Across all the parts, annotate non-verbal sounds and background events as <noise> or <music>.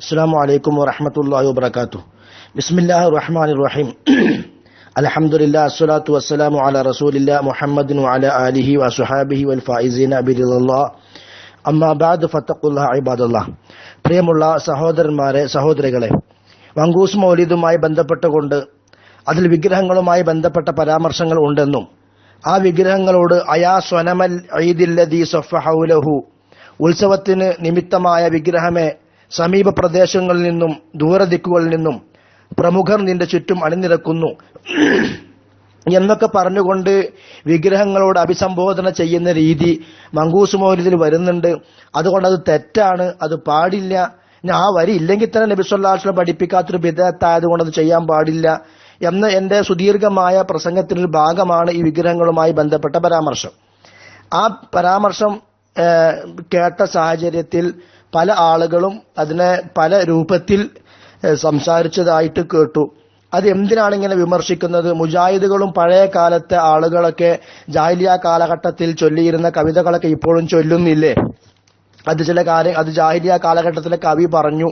السلام عليكم ورحمة الله وبركاته بسم الله الرحمن الرحيم الحمد لله الصلاة والسلام على رسول الله محمد وعلى آله وصحابه والفائزين برضا الله അമ്മാ ബാദ് ഫത്തഖുല്ല ഇബാദുള്ള പ്രിയമുള്ള സഹോദരന്മാരെ സഹോദരികളെ മങ്കൂസ് മൗലിദുമായി ബന്ധപ്പെട്ടുകൊണ്ട് അതിൽ വിഗ്രഹങ്ങളുമായി ബന്ധപ്പെട്ട പരാമർശങ്ങൾ ഉണ്ടെന്നും ആ വിഗ്രഹങ്ങളോട് അയാ സ്വനമൽ ഈദില്ലദീ സഫഹൗലഹു ഉത്സവത്തിന് നിമിത്തമായ വിഗ്രഹമെ സമീപ പ്രദേശങ്ങളിൽ നിന്നും ദൂരദിക്കുകളിൽ നിന്നും പ്രമുഖർ നിന്റെ ചുറ്റും അണിനിരക്കുന്നു. <clears throat> എന്നൊക്കെ പറഞ്ഞുകൊണ്ട് വിഗ്രഹങ്ങളോട് അഭിസംബോധന ചെയ്യുന്ന രീതി മങ്കൂസ് മൗലിദിൽ വരുന്നുണ്ട്. അതുകൊണ്ട് അത് തെറ്റാണ് അത് പാടില്ല. ഞാൻ ആ വരി ഇല്ലെങ്കിൽ തന്നെ നബിസ്വല്ലാസ്ലം പഠിപ്പിക്കാത്തൊരു വിധത്തായത് കൊണ്ട് അത് ചെയ്യാൻ പാടില്ല എന്ന് എന്റെ സുദീർഘമായ പ്രസംഗത്തിനൊരു ഭാഗമാണ് ഈ വിഗ്രഹങ്ങളുമായി ബന്ധപ്പെട്ട പരാമർശം. ആ പരാമർശം കേട്ട സാഹചര്യത്തിൽ പല ആളുകളും അതിനെ പല രൂപത്തിൽ സംസാരിച്ചതായിട്ട് കേട്ടു. അത് എന്തിനാണ് ഇങ്ങനെ വിമർശിക്കുന്നത്? മുജാഹിദുകളും പഴയ കാലത്തെ ആളുകളൊക്കെ ജാഹിലിയ കാലഘട്ടത്തിൽ ചൊല്ലിയിരുന്ന കവിതകളൊക്കെ ഇപ്പോഴും ചൊല്ലുന്നില്ലേ? അത് ചില കാര്യം അത് ജാഹിലിയ കാലഘട്ടത്തിലെ കവി പറഞ്ഞു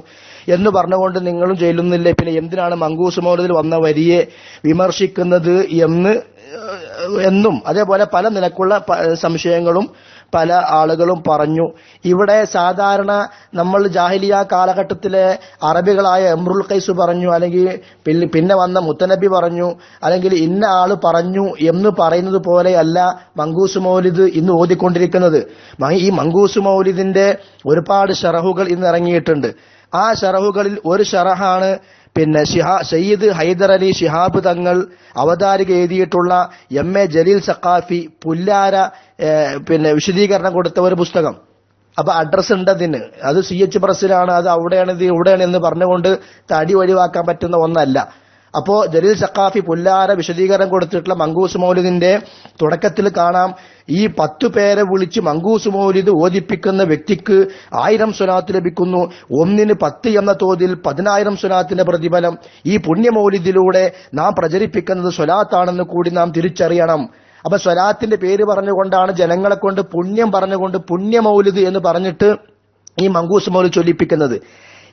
എന്ന് പറഞ്ഞുകൊണ്ട് നിങ്ങളും ചൊല്ലുന്നില്ലേ? പിന്നെ എന്തിനാണ് മങ്കൂസ് മൗലത്തിൽ വന്ന വരിയെ വിമർശിക്കുന്നത് എന്ന് എന്നും അതേപോലെ പല നിലക്കുള്ള സംശയങ്ങളും പല ആളുകളും പറഞ്ഞു. ഇവിടെ സാധാരണ നമ്മൾ ജാഹിലിയ കാലഘട്ടത്തിലെ അറബികളായ എംറുൽ ഖൈസ് പറഞ്ഞു അല്ലെങ്കിൽ പിന്നെ വന്ന മുത്തനബി പറഞ്ഞു അല്ലെങ്കിൽ ഇന്ന ആൾ പറഞ്ഞു എന്ന് പറയുന്നത് പോലെയല്ല മങ്കൂസ് മൗലിദ് ഇന്ന് ഓതിക്കൊണ്ടിരിക്കുന്നത്. ഈ മങ്കൂസ് മൗലിദിന്റെ ഒരുപാട് ഷറഹുകൾ ഇന്ന് ഇറങ്ങിയിട്ടുണ്ട്. ആ ഷറഹുകളിൽ ഒരു ഷറഹാണ് പിന്നെ ഷിഹാ സയ്യിദ് ഹൈദർ അലി ഷിഹാബ് തങ്ങൾ അവതാരിക എഴുതിയിട്ടുള്ള എം എ ജലീൽ സഖാഫി പുല്ലാര പിന്നെ വിശദീകരണം കൊടുത്ത ഒരു പുസ്തകം. അപ്പൊ അഡ്രസ് ഉണ്ട് അതിന്. അത് സി എച്ച് പ്രസിലാണ് അത് അവിടെയാണ് ഇത് ഇവിടെയാണ് എന്ന് പറഞ്ഞുകൊണ്ട് തടി ഒഴിവാക്കാൻ പറ്റുന്ന ഒന്നല്ല. അപ്പോ ജലീൽ സഖാഫി പുല്ലാര വിശദീകരണം കൊടുത്തിട്ടുള്ള മങ്കൂസ് മൗലിദിന്റെ തുടക്കത്തിൽ കാണാം. ഈ പത്തു പേരെ വിളിച്ച് മങ്കൂസ് മൗലിദ് ഓദിപ്പിക്കുന്ന വ്യക്തിക്ക് ആയിരം സ്വലാത്ത് ലഭിക്കുന്നു. ഒന്നിന് പത്ത് എന്ന തോതിൽ പതിനായിരം സ്വലാത്തിന്റെ പ്രതിഫലം. ഈ പുണ്യ പുണ്യമൗലിദിലൂടെ നാം പ്രചരിപ്പിക്കുന്നത് സ്വലാത്താണെന്ന് കൂടി നാം തിരിച്ചറിയണം. അപ്പൊ സ്വലാത്തിന്റെ പേര് പറഞ്ഞുകൊണ്ടാണ് ജനങ്ങളെ കൊണ്ട് പുണ്യം പറഞ്ഞുകൊണ്ട് പുണ്യമൗലിദ് എന്ന് പറഞ്ഞിട്ട് ഈ മങ്കൂസ് മൗലിദ് ചൊല്ലിപ്പിക്കുന്നത്.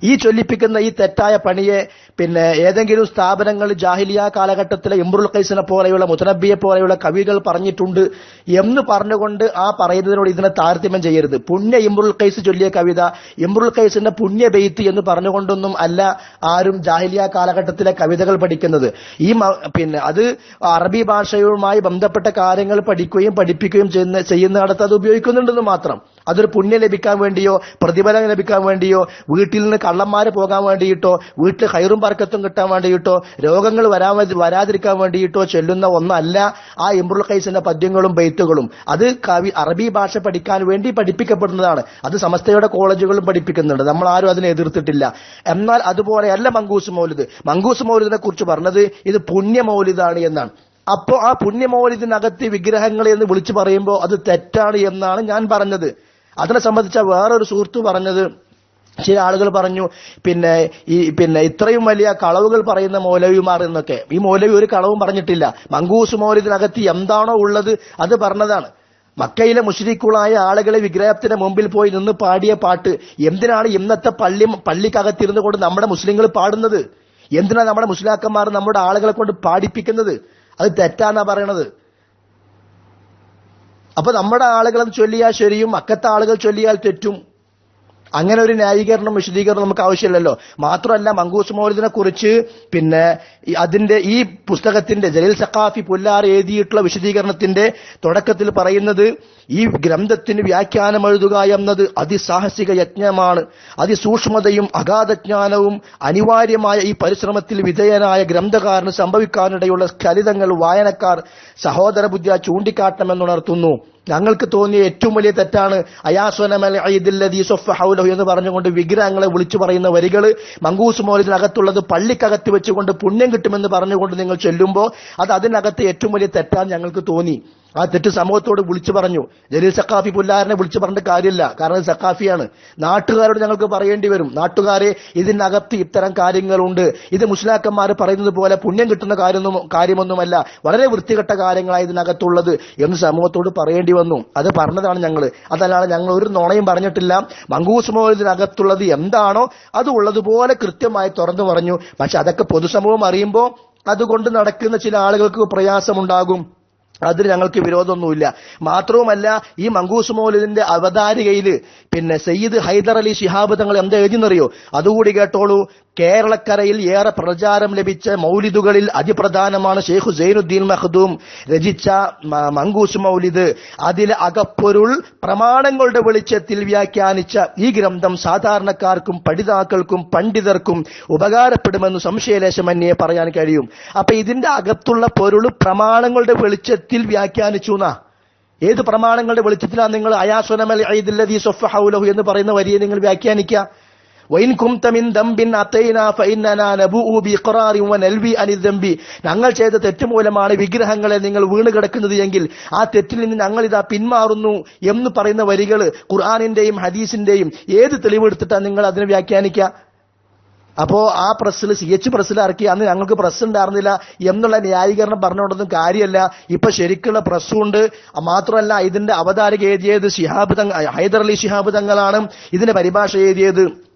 ഈ ചൊല്ലിപ്പിക്കുന്ന ഈ തെറ്റായ പണിയെ പിന്നെ ഏതെങ്കിലും സ്ഥാപനങ്ങൾ ജാഹിലിയ കാലഘട്ടത്തിലെ ഇമ്രുൽ ഖൈസിനെ പോലെയുള്ള മുത്തനബിയെ പോലെയുള്ള കവികൾ പറഞ്ഞിട്ടുണ്ട് എന്ന് പറഞ്ഞുകൊണ്ട് ആ പറയുന്നതിനോട് ഇതിനെ താരതമ്യം ചെയ്യരുത്. പുണ്യ ഇമ്രുൽ ഖൈസ് ചൊല്ലിയ കവിത ഇമ്രുൽ ഖൈസിന്റെ പുണ്യ ബെയ്ത്ത് എന്ന് പറഞ്ഞുകൊണ്ടൊന്നും അല്ല ആരും ജാഹിലിയ കാലഘട്ടത്തിലെ കവിതകൾ പഠിക്കുന്നത്. ഈ പിന്നെ അത് അറബി ഭാഷയുമായി ബന്ധപ്പെട്ട കാര്യങ്ങൾ പഠിക്കുകയും പഠിപ്പിക്കുകയും ചെയ്യുന്ന ചെയ്യുന്നിടത്ത് അത് ഉപയോഗിക്കുന്നുണ്ടെന്ന് മാത്രം. അതൊരു പുണ്യം ലഭിക്കാൻ വേണ്ടിയോ പ്രതിഫലം ലഭിക്കാൻ വേണ്ടിയോ വീട്ടിൽ നിന്ന് കള്ളന്മാര് പോകാൻ വേണ്ടിയിട്ടോ വീട്ടിൽ ഹൈറും പറക്കത്തും കിട്ടാൻ വേണ്ടിയിട്ടോ രോഗങ്ങൾ വരാൻ വരാതിരിക്കാൻ വേണ്ടിയിട്ടോ ചെല്ലുന്ന ഒന്നല്ല ആ ഇമ്രുൽ ഖൈസിന്റെ പദ്യങ്ങളും ബെയ്ത്തുകളും. അത് കവി അറബി ഭാഷ പഠിക്കാൻ വേണ്ടി പഠിപ്പിക്കപ്പെടുന്നതാണ്. അത് സമസ്തയുടെ കോളേജുകളും പഠിപ്പിക്കുന്നുണ്ട്. നമ്മൾ ആരും അതിനെ എതിർത്തിട്ടില്ല. എന്നാൽ അതുപോലെയല്ല മങ്കൂസ് മൗലിദ്. മങ്കൂസ് മൗലിദിനെ കുറിച്ച് പറഞ്ഞത് ഇത് പുണ്യ മൗലിദാണ് എന്നാണ്. അപ്പോ ആ പുണ്യമൗലിദിനകത്ത് വിഗ്രഹങ്ങളെ എന്ന് വിളിച്ചു പറയുമ്പോൾ അത് തെറ്റാണ് എന്നാണ് ഞാൻ പറഞ്ഞത്. അതിനെ സംബന്ധിച്ച വേറൊരു സുഹൃത്തു പറഞ്ഞത് ചില ആളുകൾ പറഞ്ഞു പിന്നെ ഈ പിന്നെ ഇത്രയും വലിയ കളവുകൾ പറയുന്ന മൗലവിമാർ എന്നൊക്കെ. ഈ മൗലവി ഒരു കളവും പറഞ്ഞിട്ടില്ല. മങ്കൂസ് മൗലിദിനകത്ത് എന്താണോ ഉള്ളത് അത് പറഞ്ഞതാണ്. മക്കയിലെ മുഷരിക്കുളായ ആളുകളെ വിഗ്രഹത്തിന് മുമ്പിൽ പോയി നിന്ന് പാടിയ പാട്ട് എന്തിനാണ് ഇന്നത്തെ പള്ളി പള്ളിക്കകത്തിരുന്നു കൊണ്ട് നമ്മുടെ മുസ്ലിങ്ങൾ പാടുന്നത്? എന്തിനാണ് നമ്മുടെ മുസ്ലാക്കന്മാർ നമ്മുടെ ആളുകളെ കൊണ്ട് പാടിപ്പിക്കുന്നത്? അത് തെറ്റാന്നാ പറയണത്. അപ്പൊ നമ്മുടെ ആളുകൾ അത് ചൊല്ലിയാൽ ശരിയും അക്കത്തെ ആളുകൾ ചൊല്ലിയാൽ തെറ്റും. അങ്ങനെ ഒരു ന്യായീകരണം വിശദീകരണം നമുക്ക് ആവശ്യമില്ലല്ലോ. മാത്രമല്ല മങ്കൂസ് മൗലിദിനെ കുറിച്ച് പിന്നെ അതിന്റെ ഈ പുസ്തകത്തിന്റെ ജലീൽ സഖാഫി പുല്ലാർ എഴുതിയിട്ടുള്ള വിശദീകരണത്തിന്റെ തുടക്കത്തിൽ പറയുന്നത് ഈ ഗ്രന്ഥത്തിന് വ്യാഖ്യാനം എഴുതുക എന്നത് അതിസാഹസിക യജ്ഞമാണ്. അതിസൂക്ഷ്മതയും അഗാധജ്ഞാനവും അനിവാര്യമായ ഈ പരിശ്രമത്തിൽ വിധേയനായ ഗ്രന്ഥകാരന് സംഭവിക്കാനിടയുള്ള സ്ഖലിതങ്ങൾ വായനക്കാർ സഹോദര ബുദ്ധിയ ചൂണ്ടിക്കാട്ടണമെന്നുണർത്തുന്നു. ഞങ്ങൾക്ക് തോന്നിയ ഏറ്റവും വലിയ തെറ്റാണ് ഹൗലഹു എന്ന് പറഞ്ഞുകൊണ്ട് വിഗ്രഹങ്ങളെ വിളിച്ചു പറയുന്ന വരികൾ. മങ്കൂസ് മോലിനകത്തുള്ളത് പള്ളിക്കകത്ത് വെച്ചുകൊണ്ട് പുണ്യം കിട്ടുമെന്ന് പറഞ്ഞുകൊണ്ട് നിങ്ങൾ ചെല്ലുമ്പോൾ അത് അതിനകത്ത് ഏറ്റവും വലിയ തെറ്റാണ് ഞങ്ങൾക്ക് തോന്നി. ആ തെറ്റ് സമൂഹത്തോട് വിളിച്ചു പറഞ്ഞു. ജലീൽ സക്കാഫി പുല്ലാരനെ വിളിച്ചു പറഞ്ഞിട്ട് കാര്യമില്ല. കാരണം സക്കാഫിയാണ് നാട്ടുകാരോട് ഞങ്ങൾക്ക് പറയേണ്ടി വരും. നാട്ടുകാരെ ഇതിനകത്ത് ഇത്തരം കാര്യങ്ങളുണ്ട്. ഇത് മുസ്ലാക്കന്മാർ പറയുന്നത് പോലെ പുണ്യം കിട്ടുന്ന കാര്യമൊന്നും കാര്യമൊന്നുമല്ല. വളരെ വൃത്തികെട്ട കാര്യങ്ങളാണ് ഇതിനകത്തുള്ളത് എന്ന് സമൂഹത്തോട് പറയേണ്ടി വന്നു. അത് പറഞ്ഞതാണ് ഞങ്ങൾ അതല്ലാതെ ഞങ്ങൾ ഒരു നുണയും പറഞ്ഞിട്ടില്ല. മങ്കൂസ് മോഹത്തിനകത്തുള്ളത് എന്താണോ അത് ഉള്ളതുപോലെ കൃത്യമായി തുറന്നു പറഞ്ഞു. പക്ഷെ അതൊക്കെ പൊതുസമൂഹം അറിയുമ്പോൾ അതുകൊണ്ട് നടക്കുന്ന ചില ആളുകൾക്ക് പ്രയാസമുണ്ടാകും. അതിന് ഞങ്ങൾക്ക് വിരോധമൊന്നുമില്ല. മാത്രവുമല്ല ഈ മങ്കൂസ് മൗലിദിന്റെ അവതാരികയിൽ പിന്നെ സയ്യിദ് ഹൈദർ അലി ശിഹാബ് തങ്ങൾ എന്താ എഴുതിയെന്നറിയോ? അതുകൂടി കേട്ടോളൂ. കേരളക്കരയിൽ ഏറെ പ്രചാരം ലഭിച്ച മൗലിദുകളിൽ അതിപ്രധാനമാണ് ഷെയ്ഖ് സൈനുദ്ദീൻ മഹദൂം രചിച്ച മങ്കൂസ് മൗലിദ് അതിലെ അകപ്പൊരുൾ പ്രമാണങ്ങളുടെ വെളിച്ചത്തിൽ വ്യാഖ്യാനിച്ച ഈ ഗ്രന്ഥം സാധാരണക്കാർക്കും പഠിതാക്കൾക്കും പണ്ഡിതർക്കും ഉപകാരപ്പെടുമെന്ന് സംശയലേശമന്യെ പറയാൻ കഴിയും. അപ്പൊ ഇതിന്റെ അകത്തുള്ള പൊരുൾ പ്രമാണങ്ങളുടെ വെളിച്ചത്തിൽ വ്യാഖ്യാനിച്ചു എന്നാ ഏത് പ്രമാണങ്ങളുടെ വെളിച്ചത്തിലാണ് നിങ്ങൾ അയാസുനമൽ സഫഹൗലഹു എന്ന് പറയുന്ന വരിയെ നിങ്ങൾ വ്യാഖ്യാനിക്കുക? ദംബിൻ ഞങ്ങൾ ചെയ്ത തെറ്റ് മൂലമാണ് വിഗ്രഹങ്ങളെ നിങ്ങൾ വീണ് കിടക്കുന്നത് എങ്കിൽ ആ തെറ്റിൽ നിന്ന് ഞങ്ങൾ ഇതാ പിന്മാറുന്നു എന്ന് പറയുന്ന വരികൾ ഖുർആാനിന്റെയും ഹദീസിന്റെയും ഏത് തെളിവെടുത്തിട്ടാണ് നിങ്ങൾ അതിനെ വ്യാഖ്യാനിക്കുക? അപ്പോ ആ പ്രസ്സിൽ സി എച്ച് പ്രസ്സിൽ ഇറക്കി. അന്ന് ഞങ്ങൾക്ക് പ്രസ് ഉണ്ടായിരുന്നില്ല. എന്നുള്ള ന്യായീകരണം പറഞ്ഞുകൊണ്ടൊന്നും കാര്യമല്ല. ഇപ്പൊ ശരിക്കുള്ള പ്രസ്സുണ്ട്. മാത്രമല്ല ഇതിന്റെ അവതാരക എഴുതിയത് ശിഹാബ് ഹൈദർ അലി ശിഹാബ് തങ്ങളാണ്. ഇതിന്റെ പരിഭാഷ എഴുതിയത്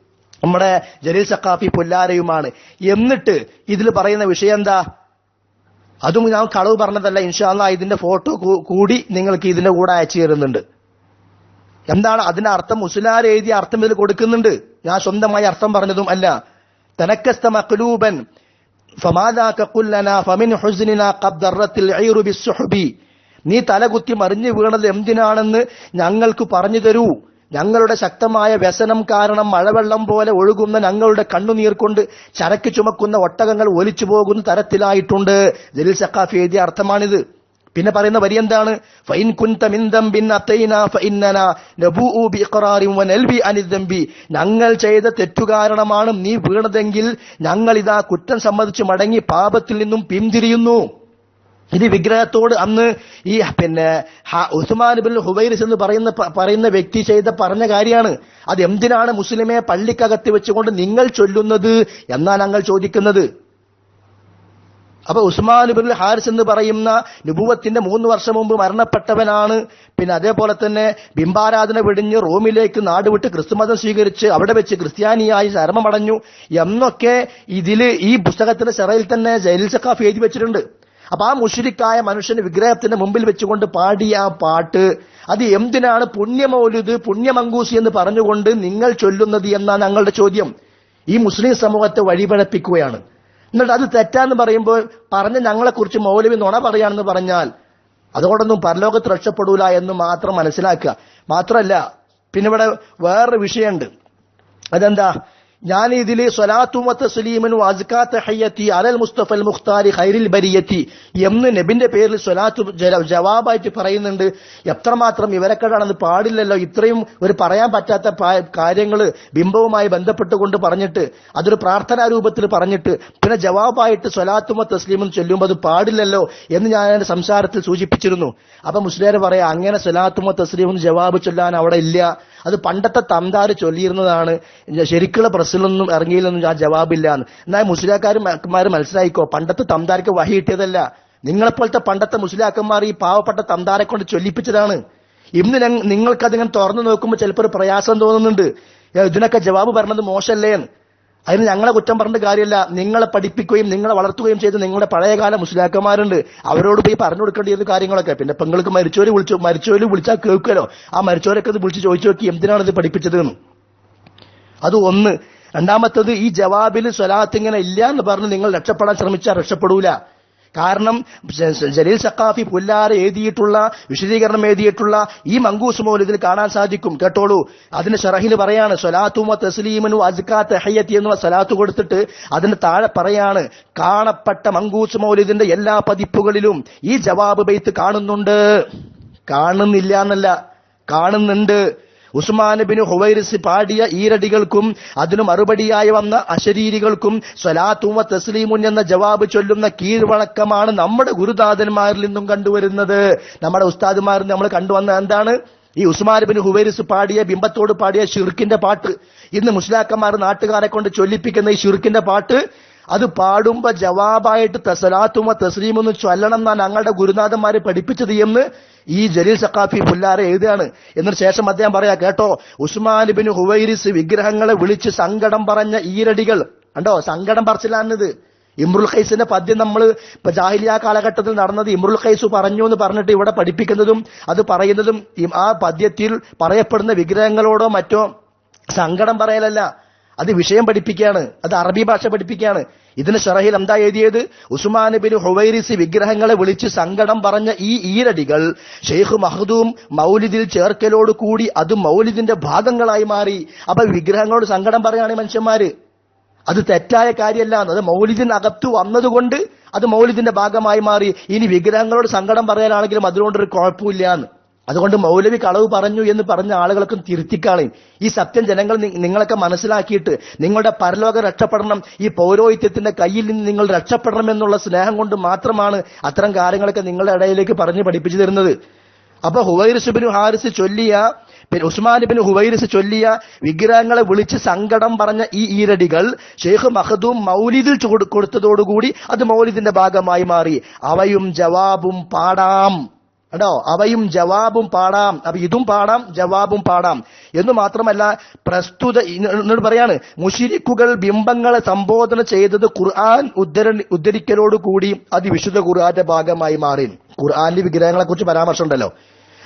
നമ്മുടെ ജലീൽ സക്കാഫി പുല്ലാരയുമാണ്. എന്നിട്ട് ഇതിൽ പറയുന്ന വിഷയം എന്താ? അതും ഞാൻ കളവ് പറഞ്ഞതല്ല. ഇൻഷാല്ല ഇതിന്റെ ഫോട്ടോ കൂടി നിങ്ങൾക്ക് ഇതിന്റെ കൂടെ അയച്ചു തരുന്നുണ്ട്. എന്താണ് അതിന്റെ അർത്ഥം? മുസ്ലാർ എഴുതിയ അർത്ഥം ഇതിൽ കൊടുക്കുന്നുണ്ട്. ഞാൻ സ്വന്തമായി അർത്ഥം പറഞ്ഞതും അല്ല. തനക്കസ്ത മക്ലൂബൻ. ഫമാദാക കുല്ലന ഫമിൻ ഹുസ്നിന ഖദ് ദറത്തിൽ ഐറു ബിസ്സുഹബി. നീ തലകുത്തി മറിഞ്ഞു വീണത് എന്തിനാണെന്ന് ഞങ്ങൾക്ക് പറഞ്ഞു തരൂ. ഞങ്ങളുടെ ശക്തമായ വ്യസനം കാരണം മഴവെള്ളം പോലെ ഒഴുകുന്ന ഞങ്ങളുടെ കണ്ണുനീർ കൊണ്ട് ചരക്ക് ചുമക്കുന്ന ഒട്ടകങ്ങൾ ഒലിച്ചു പോകുന്ന തരത്തിലായിട്ടുണ്ട്. ജലീൽ സക്കാഫി എഴുതിയ അർത്ഥമാണിത്. പിന്നെ പറയുന്ന വരി എന്താണ്? ഫൈൻ ഞങ്ങൾ ചെയ്ത തെറ്റു കാരണമാണ് നീ വീണതെങ്കിൽ ഞങ്ങൾ ഇതാ കുറ്റം സമ്മതിച്ച് മടങ്ങി പാപത്തിൽ നിന്നും പിന്തിരിയുന്നു. ഇത് വിഗ്രഹത്തോട് അന്ന് ഈ പിന്നെ ഉസ്മാൻ ബിൻ ഹുബൈറിസ് എന്ന് പറയുന്ന പറയുന്ന വ്യക്തി ചെയ്ത പറഞ്ഞ കാര്യമാണ്. അത് എന്തിനാണ് മുസ്ലിമെ പള്ളിക്കകത്ത് വെച്ചുകൊണ്ട് നിങ്ങൾ ചൊല്ലുന്നത് എന്നാണ് ഞങ്ങൾ ചോദിക്കുന്നത്. അപ്പൊ ഉസ്മാൻ ബിൻ ഹാരിസ് എന്ന് പറയുന്ന നുബുവത്തിന്റെ മൂന്ന് വർഷം മുമ്പ് മരണപ്പെട്ടവനാണ്. പിന്നെ അതേപോലെ തന്നെ ബിംബാരാധന വെടിഞ്ഞ് റോമിലേക്ക് നാടുവിട്ട് ക്രിസ്തുമതം സ്വീകരിച്ച് അവിടെ വെച്ച് ക്രിസ്ത്യാനിയായി ചരമമടഞ്ഞു എന്നൊക്കെ ഇതിൽ ഈ പുസ്തകത്തിന്റെ ചെറയിൽ തന്നെ ജയിൽ സഖാഫ് എഴുതി വെച്ചിട്ടുണ്ട്. അപ്പൊ ആ മുഷിരിക്കായ മനുഷ്യന് വിഗ്രഹത്തിന്റെ മുമ്പിൽ വെച്ചുകൊണ്ട് പാടിയ ആ പാട്ട് അത് എന്തിനാണ് പുണ്യമൗലുത് പുണ്യമങ്കൂസി എന്ന് പറഞ്ഞുകൊണ്ട് നിങ്ങൾ ചൊല്ലുന്നത് എന്നാണ് ഞങ്ങളുടെ ചോദ്യം. ഈ മുസ്ലിം സമൂഹത്തെ വഴിപഴപ്പിക്കുകയാണ്. എന്നിട്ട് അത് തെറ്റാന്ന് പറയുമ്പോൾ പറഞ്ഞ ഞങ്ങളെക്കുറിച്ച് മൗലവി നുണ പറയാണെന്ന് പറഞ്ഞാൽ അതുകൊണ്ടൊന്നും പരലോകത്ത് രക്ഷപ്പെടൂല എന്ന് മാത്രം മനസ്സിലാക്കുക. മാത്രമല്ല പിന്നെ ഇവിടെ വേറൊരു വിഷയമുണ്ട്. അതെന്താ? ഞാൻ ഇതിൽ സ്വലാത്തുമത്ത് സലീമനു അസ്കാത്ത് ഹയ്യത്തി അലൽ മുസ്തഫൽ മുഖ്താരി ഖൈരിൽ ബരിയത്തി എന്ന് നബിന്റെ പേരിൽ സ്വലാത്തു ജവാബായിട്ട് പറയുന്നുണ്ട്. എത്രമാത്രം ഇവരെക്കടാണെന്ന് പാടില്ലല്ലോ. ഇത്രയും ഒരു പറയാൻ പറ്റാത്ത കാര്യങ്ങൾ ബിംബവുമായി ബന്ധപ്പെട്ടുകൊണ്ട് പറഞ്ഞിട്ട് അതൊരു പ്രാർത്ഥനാ രൂപത്തിൽ പറഞ്ഞിട്ട് പിന്നെ ജവാബായിട്ട് സ്വലാത്തുമ തസ്ലീമും ചൊല്ലുമ്പോൾ അത് പാടില്ലല്ലോ എന്ന് ഞാൻ എന്റെ സംസാരത്തിൽ സൂചിപ്പിച്ചിരുന്നു. അപ്പൊ മുസ്ലിയാർ പറയാം അങ്ങനെ സ്വലാത്തുമ തസ്ലീമും ജവാബ് ചൊല്ലാൻ അവിടെ ഇല്ല. അത് പണ്ടത്തെ തന്താര് ചൊല്ലിയിരുന്നതാണ് ശരിക്കുള്ള പ്രസ്സിലൊന്നും ഇറങ്ങിയില്ലെന്നും ആ ജവാബില്ല എന്ന് എന്നാൽ മുസ്ലിയാക്കാർമാർ മനസ്സിലായിക്കോ പണ്ടത്തെ തന്താർക്ക് വഹി കിട്ടിയതല്ല. നിങ്ങളെപ്പോലത്തെ പണ്ടത്തെ മുസ്ലിയാക്കന്മാർ ഈ പാവപ്പെട്ട തന്താരെ കൊണ്ട് ചൊല്ലിപ്പിച്ചതാണ്. ഇന്ന് നിങ്ങൾക്ക് നിങ്ങൾക്കതിങ്ങനെ തുറന്നു നോക്കുമ്പോൾ ചിലപ്പോൾ ഒരു പ്രയാസം തോന്നുന്നുണ്ട്. ഇതിനൊക്കെ ജവാബ് പറഞ്ഞത് മോശമല്ലേ എന്ന് അതിന് ഞങ്ങളെ കുറ്റം പറഞ്ഞിട്ട് കാര്യമില്ല. നിങ്ങളെ പഠിപ്പിക്കുകയും നിങ്ങളെ വളർത്തുകയും ചെയ്ത് നിങ്ങളുടെ പഴയകാല മുസ്ലിയാക്കന്മാരുണ്ട്. അവരോട് പോയി പറഞ്ഞു കൊടുക്കേണ്ടിയിരുന്ന കാര്യങ്ങളൊക്കെ. പിന്നെ പെങ്ങൾക്ക് മരിച്ചവര് വിളിച്ചു മരിച്ചവര് വിളിച്ചാൽ കേൾക്കുമല്ലോ ആ മരിച്ചവരൊക്കെ ഇത് വിളിച്ച് ചോദിച്ചു നോക്കി എന്തിനാണ് ഇത് പഠിപ്പിച്ചത് എന്ന്. അത് ഒന്ന്. രണ്ടാമത്തത് ഈ ജവാബിൽ സ്വലാത്ത് ഇങ്ങനെ ഇല്ല എന്ന് പറഞ്ഞ് നിങ്ങൾ രക്ഷപ്പെടാൻ ശ്രമിച്ചാൽ രക്ഷപ്പെടൂല. കാരണം ജലീൽ സക്കാഫി പുല്ലാർ എഴുതിയിട്ടുള്ള വിശദീകരണം എഴുതിയിട്ടുള്ള ഈ മങ്കൂസ് മൗലിദിൽ കാണാൻ സാധിക്കും. കേട്ടോളൂ. അതിന് ഷറഹിൽ പറയാണ് സ്വലാത്തുമ തസ്ലീമനു അസ്കാ തെഹയ്യത്തി എന്നുള്ള സലാത്ത് കൊടുത്തിട്ട് അതിന് താഴെ പറയാണ് കാണപ്പെട്ട മങ്കൂസ് മൗലിദിന്റെ എല്ലാ പതിപ്പുകളിലും ഈ ജവാബ് ബൈത്ത് കാണുന്നുണ്ട്. കാണുന്നില്ല എന്നല്ല കാണുന്നുണ്ട്. ഉസ്മാൻ ബിൻ ഹുവൈറിസ് പാടിയ ഈരടികൾക്കും അതിനു മറുപടിയായി വന്ന അശരീരികൾക്കും സ്വലാത്തുമ തസ്ലീമുൻ എന്ന ജവാബ് ചൊല്ലുന്ന കീഴ്വഴക്കമാണ് നമ്മുടെ ഗുരുനാഥന്മാരിൽ നിന്നും കണ്ടുവരുന്നത്. നമ്മുടെ ഉസ്താദുമാരിൽ നമ്മൾ കണ്ടുവന്ന എന്താണ്? ഈ ഉസ്മാൻ ബിൻ ഹുവൈറിസ് പാടിയ ബിംബത്തോട് പാടിയ ഷിർക്കിന്റെ പാട്ട്. ഇന്ന് മുസ്ലാക്കന്മാർ നാട്ടുകാരെ കൊണ്ട് ചൊല്ലിപ്പിക്കുന്ന ഈ ഷിർക്കിന്റെ പാട്ട് അത് പാടുമ്പോ ജവാബായിട്ട് തസലാത്തുമ തസ്ലീമൊന്നും ചൊല്ലണം എന്നാണ് ഞങ്ങളുടെ ഗുരുനാഥന്മാരെ പഠിപ്പിച്ചത് എന്ന് ഈ ജലീൽ സക്കാഫി പുല്ലാരെ എഴുതുകയാണ്. എന്നിട്ട് ശേഷം അദ്ദേഹം പറയാ കേട്ടോ ഉസ്മാൻ ബിൻ ഹുവൈരിസ് വിഗ്രഹങ്ങളെ വിളിച്ച് സങ്കടം പറഞ്ഞ ഈരടികൾ. കണ്ടോ സങ്കടം പറച്ചിലാണിത്. ഇമ്രുൽ ഖൈസിന്റെ പദ്യം നമ്മൾ ഇപ്പൊ ജാഹിലിയ കാലഘട്ടത്തിൽ നടന്നത് ഇമ്രുൽ ഖൈസ് പറഞ്ഞു എന്ന് പറഞ്ഞിട്ട് ഇവിടെ പഠിപ്പിക്കുന്നതും അത് പറയുന്നതും ആ പദ്യത്തിൽ പറയപ്പെടുന്ന വിഗ്രഹങ്ങളോടോ മറ്റോ സങ്കടം പറയലല്ല. അത് വിഷയം പഠിപ്പിക്കുകയാണ്. അത് അറബി ഭാഷ പഠിപ്പിക്കുകയാണ്. ഇതിന് ഷറഹിൽ എന്താ എഴുതിയത്? ഉസ്മാൻ ബിൻ ഹുവൈറിസി വിഗ്രഹങ്ങളെ വിളിച്ച് സങ്കടം പറഞ്ഞ ഈ ഈരടികൾ ഷെയ്ഖ് മഹദൂം മൗലിദിൽ ചേർക്കലോട് കൂടി അത് മൗലിദിന്റെ ഭാഗങ്ങളായി മാറി. അപ്പൊ വിഗ്രഹങ്ങളോട് സങ്കടം പറയുകയാണ് മനുഷ്യന്മാര്. അത് തെറ്റായ കാര്യമല്ല അത് മൗലിദിനകത്ത് വന്നതുകൊണ്ട് അത് മൗലിദിന്റെ ഭാഗമായി മാറി. ഇനി വിഗ്രഹങ്ങളോട് സങ്കടം പറയാനാണെങ്കിലും അതുകൊണ്ടൊരു കുഴപ്പമില്ല എന്ന്. അതുകൊണ്ട് മൗലവി കളവ് പറഞ്ഞു എന്ന് പറഞ്ഞ ആളുകൾക്കും തിരുത്തിക്കാളയും ഈ സത്യം ജനങ്ങൾ നിങ്ങളൊക്കെ മനസ്സിലാക്കിയിട്ട് നിങ്ങളുടെ പരലോക രക്ഷപ്പെടണം ഈ പൗരോഹിത്യത്തിന്റെ കയ്യിൽ നിന്ന് നിങ്ങൾ രക്ഷപ്പെടണം എന്നുള്ള സ്നേഹം കൊണ്ട് മാത്രമാണ് അത്തരം കാര്യങ്ങളൊക്കെ നിങ്ങളുടെ ഇടയിലേക്ക് പറഞ്ഞു പഠിപ്പിച്ചു തരുന്നത്. അപ്പൊ ഹുവൈറിസ് ബിൻ ഹാരിസ് ചൊല്ലിയ പിന്നെ ഉസ്മാൻ ബിൻ ഹുവൈറിസ് ചൊല്ലിയ വിഗ്രഹങ്ങളെ വിളിച്ച് സങ്കടം പറഞ്ഞ ഈ ഈരടികൾ ഷെയ്ഖ് മഹദൂം മൗലിദിൽ കൊടുത്തതോടുകൂടി അത് മൗലിദിന്റെ ഭാഗമായി മാറി. അവയും ജവാബും പാടാം. കേട്ടോ അവയും ജവാബും പാടാം. അപ്പൊ ഇതും പാടാം ജവാബും പാടാം. എന്ന് മാത്രമല്ല പ്രസ്തുത എന്നോട് പറയാണ് മുഷിരിക്കുകൾ ബിംബങ്ങളെ സംബോധന ചെയ്തത് ഖുർആൻ ഉദ്ധര ഉദ്ധരിക്കലോട് കൂടി അത് വിശുദ്ധ ഖുർആന്റെ ഭാഗമായി മാറി. ഖുർആന്റെ വിഗ്രഹങ്ങളെ കുറിച്ച് പരാമർശം ഉണ്ടല്ലോ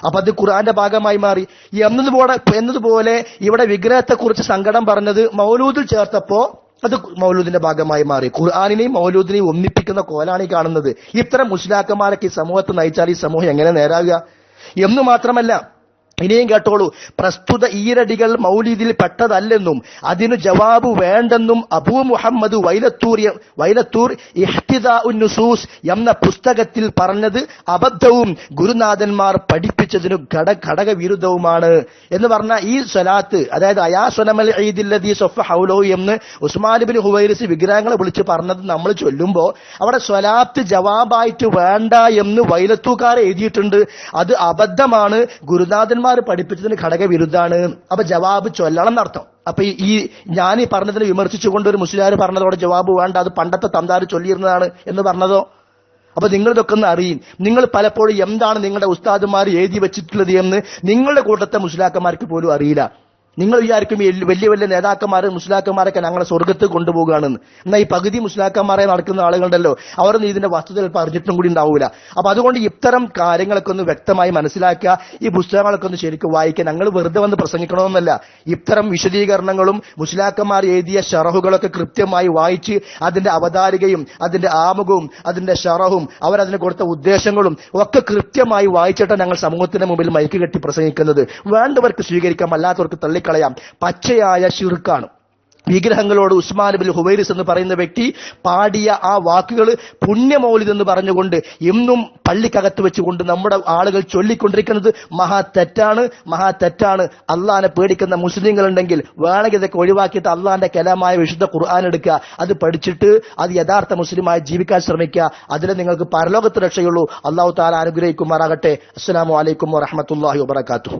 അപ്പൊ അത് ഖുർആന്റെ ഭാഗമായി മാറി. എന്നതുപോലെ എന്നതുപോലെ ഇവിടെ വിഗ്രഹത്തെക്കുറിച്ച് സങ്കടം പറഞ്ഞത് മൗലൂദിൽ ചേർത്തപ്പോ അത് മൗലൂദിന്റെ ഭാഗമായി മാറി. ഖുർആാനിനെയും മൗലൂദിനെയും ഒന്നിപ്പിക്കുന്ന കോലാണ് ഈ കാണുന്നത്. ഇത്തരം മുസ്ലാക്കന്മാരൊക്കെ ഈ സമൂഹത്തെ നയിച്ചാൽ ഈ സമൂഹം എങ്ങനെ നേരാകുക എന്ന് മാത്രമല്ല ഇനിയും കേട്ടോളൂ. പ്രസ്തുത ഈരടികൾ മൗലിദിൽ പെട്ടതല്ലെന്നും അതിനു ജവാബ് വേണ്ടെന്നും അബൂ മുഹമ്മദ് വൈലത്തൂർ വൈലത്തൂർ ഇഹ്തിദാ നുസൂസ് എന്ന പുസ്തകത്തിൽ പറഞ്ഞത് അബദ്ധവും ഗുരുനാഥന്മാർ പഠിപ്പിച്ചതിനു ഘട ഘടക വിരുദ്ധവുമാണ് എന്ന് പറഞ്ഞ ഈ സ്വലാത്ത് അതായത് അയാ സ്വനമൽ ഈദില്ലദീ സൊഫ ഹൗലോ എന്ന് ഉസ്മാൻ ഹുവൈരിസ് വിഗ്രഹങ്ങളെ വിളിച്ച് പറഞ്ഞത് നമ്മൾ ചൊല്ലുമ്പോൾ അവിടെ സ്വലാത്ത് ജവാബായിട്ട് വേണ്ട എന്ന് വൈലത്തൂക്കാർ എഴുതിയിട്ടുണ്ട്. അത് അബദ്ധമാണ് ഗുരുനാഥന്മാർ പഠിപ്പിച്ചതിന് ഘടകവിരുദ്ധാണ്. അപ്പൊ ജവാബ് ചൊല്ലണം എന്നർത്ഥം. അപ്പൊ ഈ- ഞാൻ ഈ പറഞ്ഞതിനെ വിമർശിച്ചുകൊണ്ട് ഒരു മുസ്ലിം പറഞ്ഞതോടെ ജവാബ് വേണ്ട അത് പണ്ടത്തെ തന്താര് ചൊല്ലിയിരുന്നതാണ് എന്ന് പറഞ്ഞതോ? അപ്പൊ നിങ്ങൾ ഇതൊക്കെ ഒന്ന് അറിയും. നിങ്ങൾ പലപ്പോഴും എന്താണ് നിങ്ങളുടെ ഉസ്താദുമാർ എഴുതി വെച്ചിട്ടുള്ളത് എന്ന് നിങ്ങളുടെ കൂട്ടത്തെ മുസ്ലാക്കന്മാർക്ക് പോലും അറിയില്ല. നിങ്ങൾ വിചാരിക്കും വലിയ വലിയ നേതാക്കന്മാരെ മുസ്ലാക്കന്മാരൊക്കെ ഞങ്ങളെ സ്വർഗത്ത് കൊണ്ടുപോകുകയാണെന്ന്. എന്നാൽ ഈ പകുതി മുസ്ലാക്കന്മാരെ നടക്കുന്ന ആളുകളുണ്ടല്ലോ. അവരൊന്നും ഇതിന്റെ വസ്തുതകൾ പറഞ്ഞിട്ടും കൂടി ഉണ്ടാവില്ല അപ്പൊ അതുകൊണ്ട് ഇത്തരം കാര്യങ്ങളൊക്കെ ഒന്ന് വ്യക്തമായി മനസ്സിലാക്കുക. ഈ പുസ്തകങ്ങളൊക്കെ ഒന്ന് ശരിക്കും വായിക്കുക. ഞങ്ങൾ വെറുതെ വന്ന് പ്രസംഗിക്കണമെന്നല്ല. ഇത്തരം വിശദീകരണങ്ങളും മുസ്ലാക്കന്മാർ എഴുതിയ ഷറഹുകളൊക്കെ കൃത്യമായി വായിച്ച് അതിന്റെ അവതാരികയും അതിന്റെ ആമുഖവും അതിന്റെ ഷറഹും അവരതിന് കൊടുത്ത ഉദ്ദേശങ്ങളും ഒക്കെ കൃത്യമായി വായിച്ചിട്ടാണ് ഞങ്ങൾ സമൂഹത്തിന്റെ മുമ്പിൽ മൈക്ക് കെട്ടി പ്രസംഗിക്കുന്നത്. വേണ്ടവർക്ക് സ്വീകരിക്കാം അല്ലാത്തവർക്ക് തള്ളിക്കളയാം പച്ചയായ ശിർക്കാണ്. വിഗ്രഹങ്ങളോട് ഉസ്മാൻ ബിൻ ഹുവൈറിസ് എന്ന് പറയുന്ന വ്യക്തി പാടിയ ആ വാക്കുകൾ പുണ്യമൗലിത് എന്ന് പറഞ്ഞുകൊണ്ട് ഇന്നും പള്ളിക്കകത്ത് വെച്ചുകൊണ്ട് നമ്മുടെ ആളുകൾ ചൊല്ലിക്കൊണ്ടിരിക്കുന്നത് മഹാ തെറ്റാണ് മഹാ തെറ്റാണ്. അള്ളാനെ പേടിക്കുന്ന മുസ്ലിങ്ങൾ ഉണ്ടെങ്കിൽ വേണമെങ്കിൽ ഇതൊക്കെ ഒഴിവാക്കിയിട്ട് അള്ളാന്റെ കലാമായ വിശുദ്ധ ഖുർആൻ എടുക്കുക. അത് പഠിച്ചിട്ട് അത് യഥാർത്ഥ മുസ്ലിമായി ജീവിക്കാൻ ശ്രമിക്കുക. അതിൽ നിങ്ങൾക്ക് പരലോകത്ത് രക്ഷയുള്ളൂ. അള്ളാഹു താല അനുഗ്രഹിക്കുമാറാകട്ടെ. അസ്സലാമു അലൈക്കും വറഹമത്തല്ലാഹി വബർക്കാത്തു